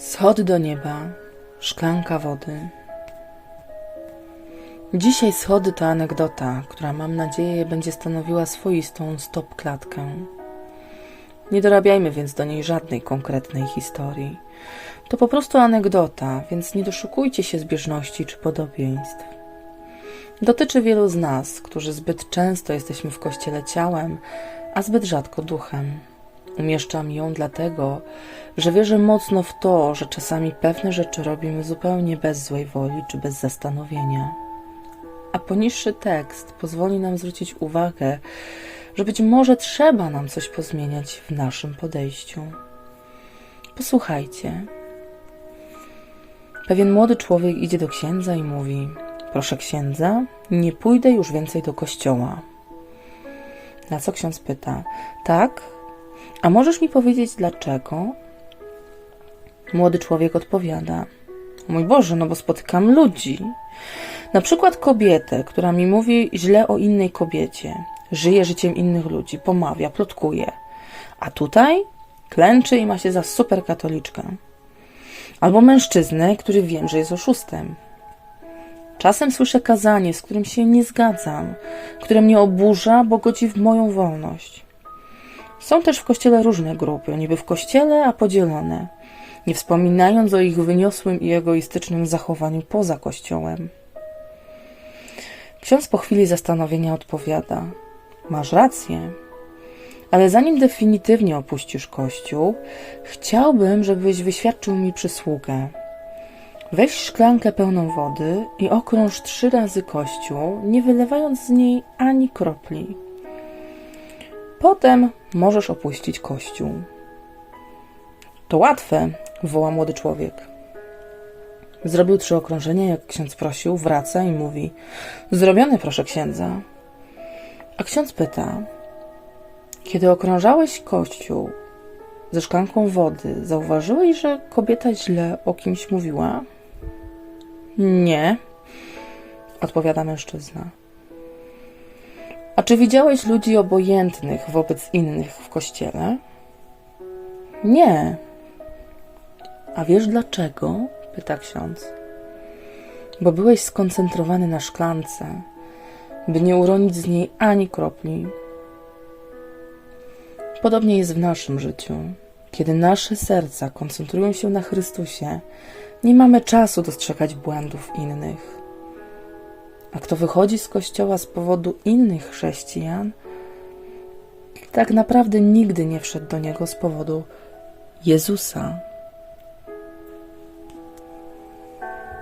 Schody do nieba, szklanka wody. Dzisiaj schody to anegdota, która mam nadzieję będzie stanowiła swoistą stop-klatkę. Nie dorabiajmy więc do niej żadnej konkretnej historii. To po prostu anegdota, więc nie doszukujcie się zbieżności czy podobieństw. Dotyczy wielu z nas, którzy zbyt często jesteśmy w kościele ciałem, a zbyt rzadko duchem. Umieszczam ją dlatego, że wierzę mocno w to, że czasami pewne rzeczy robimy zupełnie bez złej woli czy bez zastanowienia. A poniższy tekst pozwoli nam zwrócić uwagę, że być może trzeba nam coś pozmieniać w naszym podejściu. Posłuchajcie. Pewien młody człowiek idzie do księdza i mówi: Proszę księdza, nie pójdę już więcej do kościoła. Na co ksiądz pyta: Tak, a możesz mi powiedzieć dlaczego? Młody człowiek odpowiada: Mój Boże, no bo spotykam ludzi. Na przykład kobietę, która mi mówi źle o innej kobiecie, żyje życiem innych ludzi, pomawia, plotkuje. A tutaj klęczy i ma się za super katoliczkę. Albo mężczyznę, który wiem, że jest oszustem. Czasem słyszę kazanie, z którym się nie zgadzam, które mnie oburza, bo godzi w moją wolność. Są też w kościele różne grupy, niby w kościele, a podzielone, nie wspominając o ich wyniosłym i egoistycznym zachowaniu poza kościołem. Ksiądz po chwili zastanowienia odpowiada: Masz rację, ale zanim definitywnie opuścisz kościół, chciałbym, żebyś wyświadczył mi przysługę. Weź szklankę pełną wody i okrąż trzy razy kościół, nie wylewając z niej ani kropli. Potem możesz opuścić kościół. To łatwe, woła młody człowiek. Zrobił trzy okrążenia, jak ksiądz prosił, wraca i mówi: Zrobione, proszę księdza. A ksiądz pyta: Kiedy okrążałeś kościół ze szklanką wody, zauważyłeś, że kobieta źle o kimś mówiła? Nie, odpowiada mężczyzna. A czy widziałeś ludzi obojętnych wobec innych w kościele? Nie. A wiesz dlaczego? pyta ksiądz. Bo byłeś skoncentrowany na szklance, by nie uronić z niej ani kropli. Podobnie jest w naszym życiu. Kiedy nasze serca koncentrują się na Chrystusie, nie mamy czasu dostrzegać błędów innych. A kto wychodzi z kościoła z powodu innych chrześcijan, tak naprawdę nigdy nie wszedł do niego z powodu Jezusa.